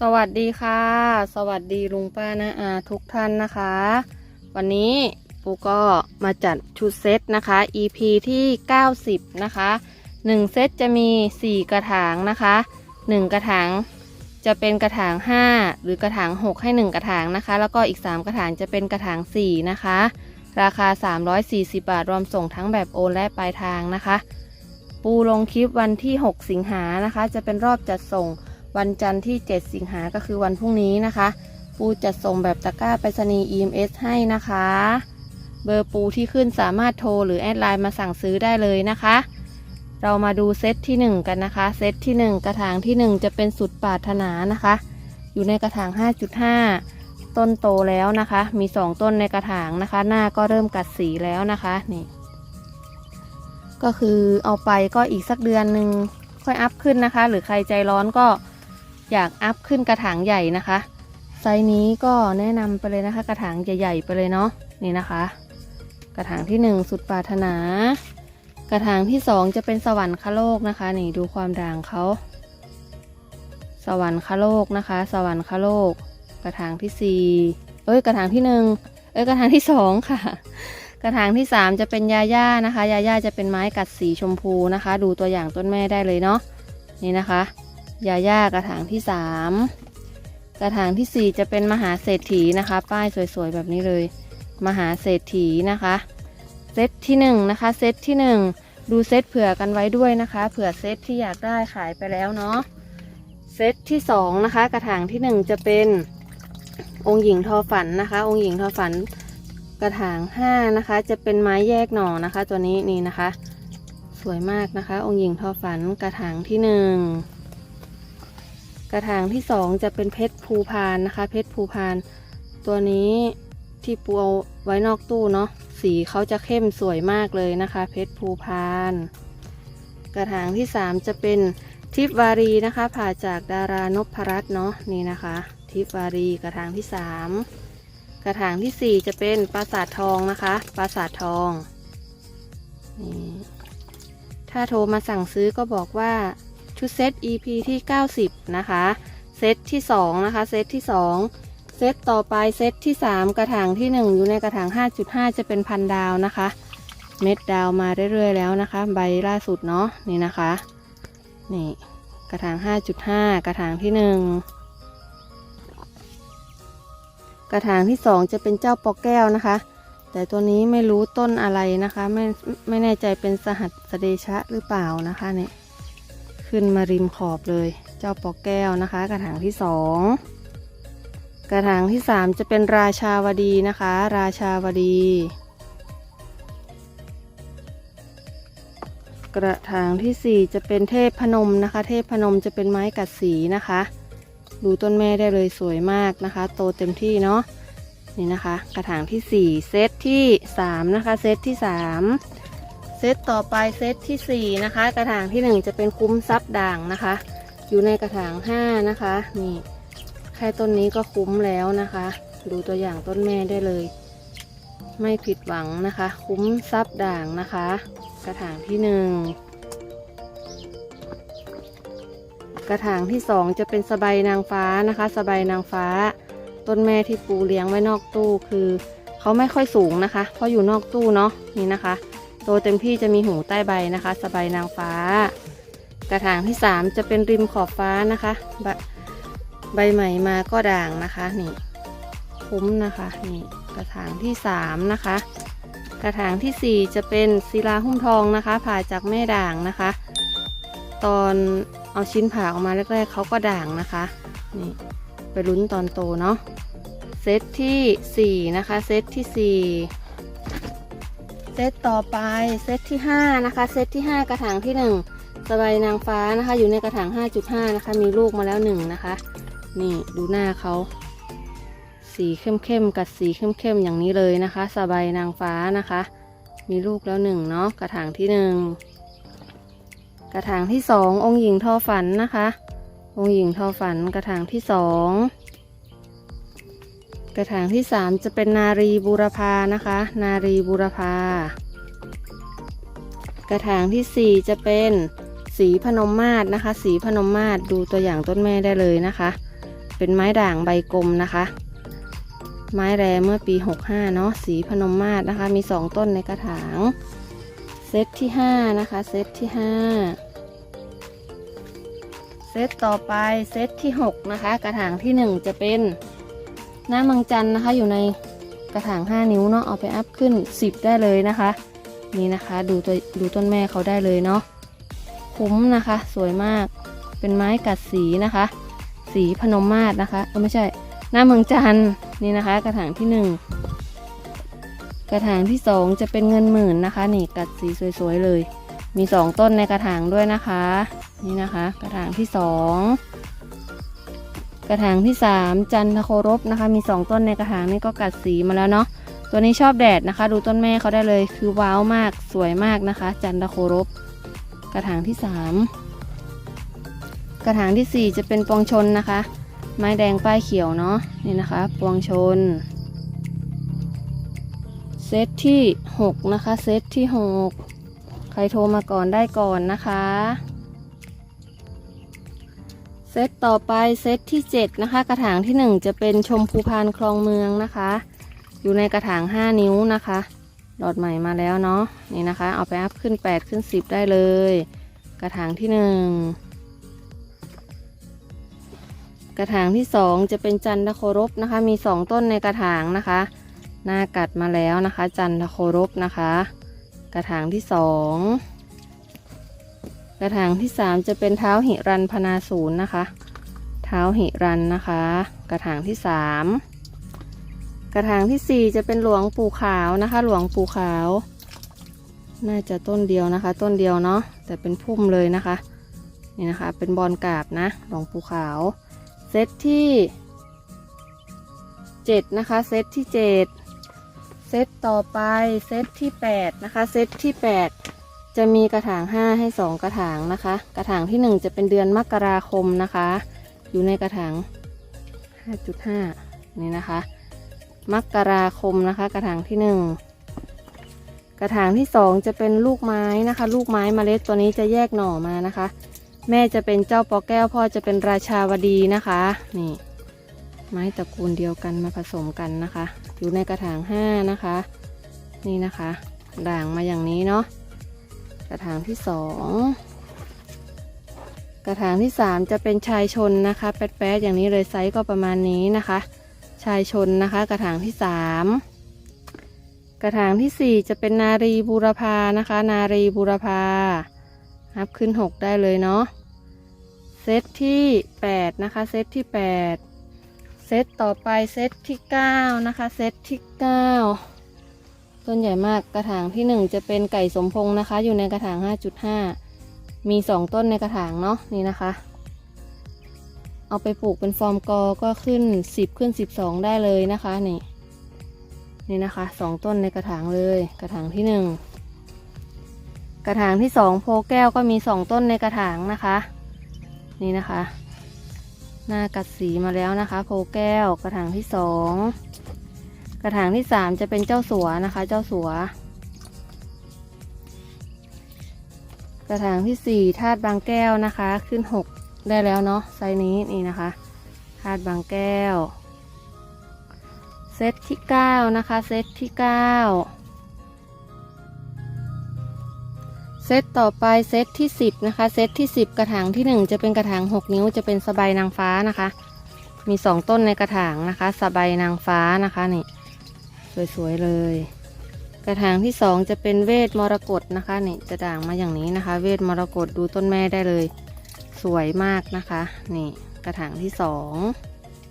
สวัสดีค่ะ สวัสดีลุงป้านะอาทุกท่านนะคะ วันนี้ปูก็มาจัดชุดเซตนะคะ EP ที่ 90 นะคะ 1 เซตจะมี 4 กระถางนะคะ 1 กระถางจะเป็นกระถาง 5 หรือกระถาง 6 ให้ 1 กระถางนะคะ แล้วก็อีก 3 กระถางจะเป็นกระถาง 4 นะคะ ราคา 340 บาท รวมส่งทั้งแบบโอนและปลายทางนะคะ ปูลงคลิปวันที่ 6 สิงหานะคะ จะเป็นรอบจัดส่งวันจันทร์ที่ 7 สิงหาก็คือวันพรุ่งนี้นะคะ ปูจะส่งแบบตะกร้าไปรษณีย์ EMS ให้นะคะ เบอร์ปูที่ขึ้นสามารถโทรหรือแอดไลน์มาสั่งซื้อได้เลยนะคะ เรามาดูเซตที่ 1 กันนะคะ เซตที่ 1 กระถางที่ 1 จะเป็นสุดปรารถนานะคะ อยู่ในกระถาง 5.5 ต้นโตแล้วนะคะ มี2ต้นในกระถางนะคะ หน้าก็เริ่มกัดสีแล้วนะคะนี่ ก็คือเอาไปก็อีกสักเดือนหนึ่งค่อยอัพขึ้นนะคะ หรือใครใจร้อนก็อยากอัพขึ้นกระถางใหญ่นะคะ ไซส์นี้ก็แนะนำไปเลยนะคะ กระถางใหญ่ๆไปเลยเนาะนี่นะคะ กระถางที่หนึ่งสุดปรารถนา กระถางที่สองจะเป็นสวรรคโลกนะคะ นี่ดูความด่างเขาสวรรคโลกนะคะ สวรรคโลก กระถางที่สี่เอ้ยกระถางที่หนึ่งเอ้ยกระถางที่สองค่ะ กระถางที่สามจะเป็นยาย่านะคะยาย่าจะเป็นไม้กัดสีชมพูนะคะ ดูตัวอย่างต้นแม่ได้เลยเนาะนี่นะคะยาย่ากระถางที่สามกระถางที่สี่จะเป็นมหาเศรษฐีนะคะ ป้ายสวยๆแบบนี้เลย มหาเศรษฐีนะคะเซตที่หนึ่งนะคะเซตที่หนึ่งดูเซตเผื่อกันไว้ด้วยนะคะ เผื่อเซตที่อยากได้ขายไปแล้วเนาะเซตที่สองนะคะ กระถางที่หนึ่งจะเป็น องค์หญิงทอฝันนะคะ องค์หญิงทอฝันกระถางห้านะคะ จะเป็นไม้แยกหน่อนะคะ ตัวนี้นี่นะคะ สวยมากนะคะ องค์หญิงทอฝันกระถางที่หนึ่งกระถางที่สองจะเป็นเพชรภูพานนะคะ เพชรภูพาน ตัวนี้ที่ปูเอาไว้นอกตู้เนาะสีเขาจะเข้มสวยมากเลยนะคะ เพชรภูพาน กระถางที่สามจะเป็นทิพวารีนะคะ ผ่าจากดารานพรัตน์เนาะนี่นะคะ ทิพวารีกระถางที่สามกระถางที่4จะเป็นปราสาททองนะคะปราสาททองนี่ถ้าโทรมาสั่งซื้อก็บอกว่าชุดเซต EP ที่ 90 นะคะ เซตที่ 2 นะคะ เซตที่ 2 เซตต่อไปเซตที่ 3 กระถางที่ 1 อยู่ในกระถาง 5.5 จะเป็นพันดาวนะคะ เม็ดดาวมาเรื่อยๆแล้วนะคะ ใบล่าสุดเนาะนี่นะคะ นี่กระถาง 5.5 กระถางที่ 1 กระถางที่สองจะเป็นเจ้าปอแก้วนะคะ แต่ตัวนี้ไม่รู้ต้นอะไรนะคะ ไม่ไม่แน่ใจเป็นสหัสเดชะหรือเปล่านะคะเนี่ยขึ้นมาริมขอบเลย เจ้าปอแก้วนะคะ กระถางที่สองกระถางที่สามจะเป็นราชาวดีนะคะ ราชาวดี กระถางที่สี่จะเป็นเทพพนมนะคะ เทพพนมจะเป็นไม้กัดสีนะคะ ดูต้นแม่ได้เลยสวยมากนะคะ โตเต็มที่เนาะนี่นะคะ กระถางที่ 4 เซตที่ 3 นะคะ เซตที่ 3 เซตต่อไปเซตที่ 4 นะคะ กระถางที่ 1 จะเป็นคุ้มซับด่างนะคะ อยู่ในกระถาง 5 นะคะ นี่แค่ต้นนี้ก็คุ้มแล้วนะคะ ดูตัวอย่างต้นแม่ได้เลย ไม่ผิดหวังนะคะ คุ้มซับด่างนะคะ กระถางที่ 1 กระถางที่สองจะเป็นสบายนางฟ้านะคะ สบายนางฟ้า ต้นแม่ที่ปูเลี้ยงไว้นอกตู้คือเขาไม่ค่อยสูงนะคะ เพราะอยู่นอกตู้เนาะนี่นะคะ โตเต็มที่จะมีหูใต้ใบนะคะ สบายนางฟ้า กระถางที่สามจะเป็นริมขอบฟ้านะคะใบใบใหม่มาก็ด่างนะคะนี่คุ้มนะคะนี่กระถางที่สามนะคะ กระถางที่สี่จะเป็นศิลาหุ้มทองนะคะ ผ่าจากแม่ด่างนะคะ ตอน เอาชิ้นผ่าออกมาแรกๆเขาก็ด่างนะคะ นี่ไปลุ้นตอนโตเนาะ เซตที่ 4 นะคะ เซตที่ 4 เซตต่อไป เซตที่ 5 นะคะ เซตที่ 5 กระถางที่ 1 สบายนางฟ้านะคะ อยู่ในกระถาง 5.5 นะคะ มีลูกมาแล้ว 1 นะคะ นี่ดูหน้าเขาสีเข้มๆ กัดสีเข้มๆ อย่างนี้เลยนะคะ สบายนางฟ้านะคะ มีลูกแล้วหนึ่งเนาะ กระถางที่หนึ่ง กระถางที่สององค์หญิงทอฝันนะคะ องค์หญิงทอฝันกระถางที่สองกระถางที่สามจะเป็นนารีบูรพานะคะ นารีบูรพากระถางที่สี่จะเป็นสีพนมมาศนะคะ สีพนมมาศดูตัวอย่างต้นแม่ได้เลยนะคะ เป็นไม้ด่างใบกลมนะคะ ไม้แรเมื่อปี 65 เนาะสีพนมมาศนะคะ มี 2 ต้นในกระถาง เซตที่5นะคะ เซตที่5เซตต่อไปเซตที่6นะคะ กระถางที่1จะเป็นหน้ามังจันนะคะ อยู่ในกระถาง5นิ้วเนาะเอาไปอัพขึ้น10ได้เลยนะคะ นี่นะคะดูตัวดูต้นแม่เขาได้เลยเนาะคุ้มนะคะ สวยมากเป็นไม้กัดสีนะคะ สีพนมมาศนะคะเออไม่ใช่หน้าเมืองจันนี่นะคะ กระถางที่หนึ่ง กระถางที่สองจะเป็นเงินหมื่นนะคะนี่กัดสีสวยๆเลย มีสองต้นในกระถางด้วยนะคะ นี่นะคะ กระถางที่สองกระถางที่สามจันทโครบนะคะ มีสองต้นในกระถางนี่ก็กัดสีมาแล้วเนาะตัวนี้ชอบแดดนะคะ ดูต้นแม่เขาได้เลยคือว้าวมากสวยมากนะคะ จันทโครบกระถางที่สามกระถางที่สี่จะเป็นปวงชนนะคะ ไม้แดงป้ายเขียวเนาะนี่นะคะ ปวงชน เซตที่ 6 นะคะ เซตที่ 6 ใครโทรมาก่อนได้ก่อนนะคะ เซตต่อไปเซตที่ 7 นะคะ กระถางที่ 1 จะเป็นชมพูพานคลองเมืองนะคะ อยู่ในกระถาง 5 นิ้วนะคะหลอดใหม่มาแล้วเนาะนี่นะคะ เอาไปอัพขึ้น 8 ขึ้น 10 ได้เลย กระถางที่ 1 กระถางที่สองจะเป็นจันทโครบนะคะ มีสองต้นในกระถางนะคะ หน้ากัดมาแล้วนะคะ จันทโครบนะคะ กระถางที่สองกระถางที่สามจะเป็นเท้าหิรันพนาศูนย์นะคะ เท้าหิรันนะคะ กระถางที่สามกระถางที่สี่จะเป็นหลวงปู่ขาวนะคะ หลวงปู่ขาว น่าจะต้นเดียวนะคะ ต้นเดียวเนาะแต่เป็นพุ่มเลยนะคะนี่นะคะเป็นบอลกราบนะหลวงปู่ขาว เซตที่7นะคะ เซตที่7 เซตต่อไปเซตที่8นะคะเซตที่8จะมีกระถาง5ให้2กระถางนะคะ กระถางที่1จะเป็นเดือนมกราคมนะคะ อยู่ในกระถาง5.5นี่นะคะ มกราคมนะคะ กระถางที่1กระถางที่2จะเป็นลูกไม้นะคะ ลูกไม้เมล็ดตัวนี้จะแยกหน่อมานะคะ แม่จะเป็นเจ้าปอแก้วพ่อจะเป็นราชาวดีนะคะ นี่ ไม้ตระกูลเดียวกันมาผสมกันนะคะ อยู่ในกระถางห้านะคะ นี่นะคะ ด่างมาอย่างนี้เนาะกระถางที่สองกระถางที่สามจะเป็นชายชนนะคะ แป๊ดๆอย่างนี้เลยไซส์ก็ประมาณนี้นะคะ ชายชนนะคะ กระถางที่สามกระถางที่สี่จะเป็นนารีบูรพานะคะ นารีบูรพาอัพขึ้นหกได้เลยเนาะเซตที่ 8 นะคะ เซตที่ 8 เซตต่อไปเซตที่9นะคะ เซตที่9ต้นใหญ่มากกระถางที่1จะเป็นไก่สมพงนะคะ อยู่ในกระถาง 5.5 มี2ต้นในกระถางเนาะนี่นะคะ เอาไปปลูกเป็นฟอร์มกอก็ขึ้น 10 ขึ้น 12 ได้เลยนะคะนี่นี่นะคะ2ต้นในกระถางเลย กระถางที่1กระถางที่2โพแก้วก็มี2ต้นในกระถางนะคะ นี่นะคะ หน้ากัดสีมาแล้วนะคะ โพแก้วกระถางที่สองกระถางที่สามจะเป็นเจ้าสัวนะคะ เจ้าสัว กระถางที่สี่ธาตุบางแก้วนะคะ ขึ้นหกได้แล้วเนาะไซนี้นี่นะคะธาตุบางแก้ว เซตที่เก้านะคะ เซตที่เก้า เซตต่อไปเซตที่ 10 นะคะ เซตที่ 10 กระถางที่ 1 จะเป็นกระถาง 6 นิ้วจะเป็นสบายนางฟ้านะคะ มี 2 ต้นในกระถางนะคะ สบายนางฟ้านะคะนี่สวยๆเลย กระถางที่ 2 จะเป็นเวทมรกตนะคะนี่จะด่างมาอย่างนี้นะคะ เวทมรกตดูต้นแม่ได้เลย สวยมากนะคะนี่กระถางที่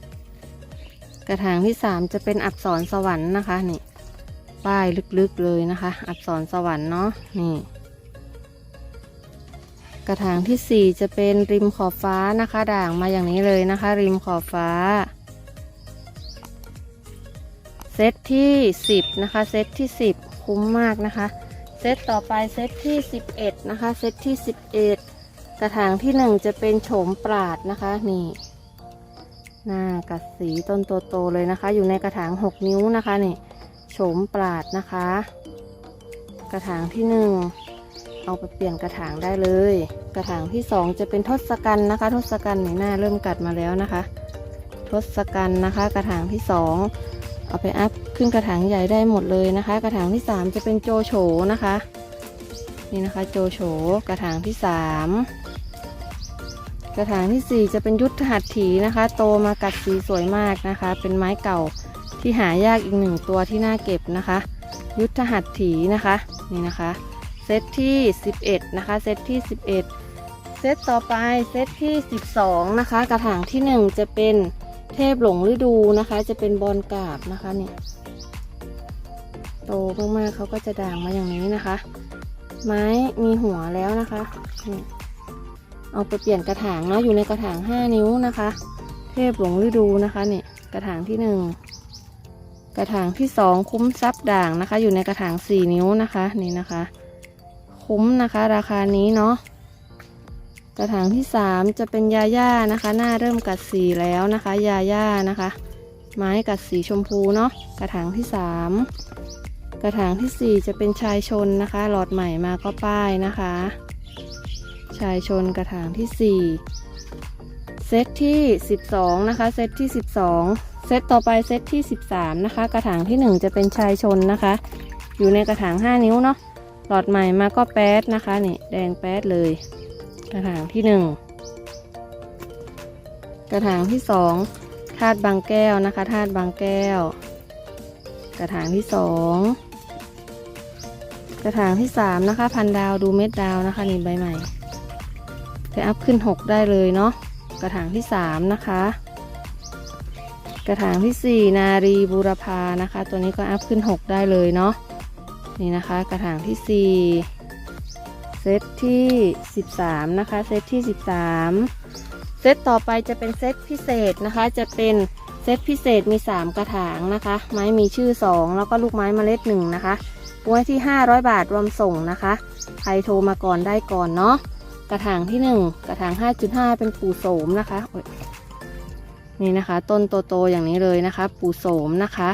2 กระถางที่ 3 จะเป็นอักษรสวรรค์นะคะนี่ป้ายลึกๆเลยนะคะ อักษรสวรรค์เนาะนี่ กระถางที่ 4 จะเป็นริมขอบฟ้านะคะ ด่างมาอย่างนี้เลยนะคะ ริมขอบฟ้า เซตที่ 10 นะคะ เซตที่ 10 คุ้มมากนะคะ เซตต่อไปเซตที่ 11 นะคะ เซตที่ 11 กระถางที่ 1 จะเป็นโฉมปราดนะคะนี่หน้ากัดสีต้นโตๆเลยนะคะ อยู่ในกระถาง 6 นิ้วนะคะนี่โฉมปราดนะคะ กระถางที่ 1 เอาไปเปลี่ยนกระถางได้เลย กระถางที่สองจะเป็นทศกัณฐ์นะคะ ทศกัณฐ์นี่หน้าเริ่มกัดมาแล้วนะคะ ทศกัณฐ์นะคะ กระถางที่สองเอาไปอัพขึ้นกระถางใหญ่ได้หมดเลยนะคะ กระถางที่สามจะเป็นโจโฉนะคะ นี่นะคะโจโฉกระถางที่สามกระถางที่สี่จะเป็นยุทธหัตถีนะคะ โตมากัดสีสวยมากนะคะ เป็นไม้เก่าที่หายากอีกหนึ่งตัวที่น่าเก็บนะคะ ยุทธหัตถีนะคะนี่นะคะ เซตที่ 11 นะคะ เซตที่ 11 เซตต่อไปเซตที่ 12 นะคะ กระถางที่ 1 จะเป็นเทพหลงฤดูนะคะ จะเป็นบอลกาบนะคะเนี่ยโตมากๆเขาก็จะด่างมาอย่างนี้นะคะ ไม้มีหัวแล้วนะคะนี่เอาไปเปลี่ยนกระถางเนาะอยู่ในกระถาง 5 นิ้วนะคะ เทพหลงฤดูนะคะเนี่ยกระถางที่ 1 กระถางที่ 2 คุ้มซับด่างนะคะ อยู่ในกระถาง 4 นิ้วนะคะนี่นะคะ คุ้มนะคะ ราคานี้เนาะกระถางที่ 3 จะเป็นยาย่านะคะ หน้าเริ่มกัดสีแล้วนะคะ ยาย่านะคะ ไม้กัดสีชมพูเนาะกระถางที่ 3 กระถางทีสี่ 4 จะเป็นชายชนนะคะ หลอดใหม่มาก็ป้ายนะคะ ชายชนกระถางที่ 4 เซตที่ 12 นะคะ เซตที่ 12 เซตต่อไปเซตที่ 13 นะคะ กระถางที่ 1 จะเป็นชายชนนะคะ อยู่ในกระถาง 5 นิ้วเนาะ หลอดใหม่มาก็แป๊ดนะคะนี่แดงแป๊ดเลยกระถางที่หนึ่งกระถางที่สองธาตุบางแก้วนะคะธาตุบางแก้ว กระถางที่สองกระถางที่สามนะคะ พันดาวดูเม็ดดาวนะคะนี่ใบใหม่ไปอัพขึ้นหกได้เลยเนาะกระถางที่สามนะคะ กระถางที่สี่นารีบูรพานะคะ ตัวนี้ก็อัพขึ้นหกได้เลยเนาะ นี่นะคะกระถางที่ 4 เซตที่ 13 นะคะ เซตที่ 13 เซตต่อไปจะเป็นเซตพิเศษนะคะ จะเป็นเซตพิเศษมี 3 กระถางนะคะ ไม้มีชื่อ 2 แล้วก็ลูกไม้เมล็ด1นะคะไว้ที่ 500 บาทรวมส่งนะคะใครโทรมาก่อนได้ก่อนเนาะกระถางที่ 1 กระถาง 5.5 เป็นปู่โสมนะคะนี่นะคะ ต้นโตๆอย่างนี้เลยนะคะ ปู่โสมนะคะ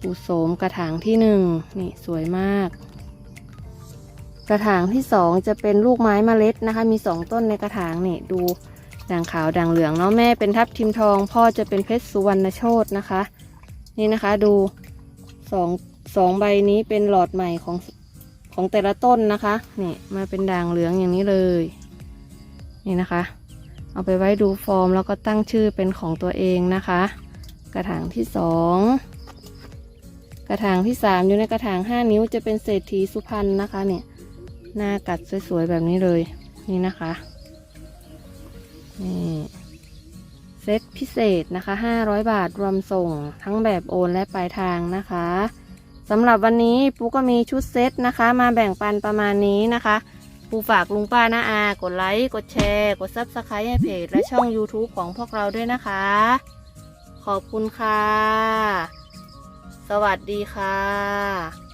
ปูโสมกระถางที่หนึ่งนี่สวยมาก กระถางที่สองจะเป็นลูกไม้เมล็ดนะคะ มีสองต้นในกระถางนี่ดูด่างขาวด่างเหลืองเนาะแม่เป็นทับทิมทอง พ่อจะเป็นเพชรสุวรรณโชตนะคะ นี่นะคะดูสองสองใบนี้เป็นหลอดใหม่ของของแต่ละต้นนะคะนี่มาเป็นด่างเหลืองอย่างนี้เลย นี่นะคะ เอาไปไว้ดูฟอร์มแล้วก็ตั้งชื่อเป็นของตัวเองนะคะ กระถางที่สอง กระถางที่สามอยู่ในกระถางห้านิ้วจะเป็นเศรษฐีสุพรรณนะคะเนี่ยหน้ากัดสวยๆแบบนี้เลยนี่นะคะนี่เซตพิเศษนะคะ500บาทรวมส่งทั้งแบบโอนและปลายทางนะคะสำหรับวันนี้ปูก็มีชุดเซตนะคะ มาแบ่งปันประมาณนี้นะคะปูฝากลุงป้านาอา กดไลค์ กดแชร์ กดซับสไครต์ให้เพจและช่อง YouTube ของพวกเราด้วยนะคะ ขอบคุณค่ะ สวัสดีค่ะ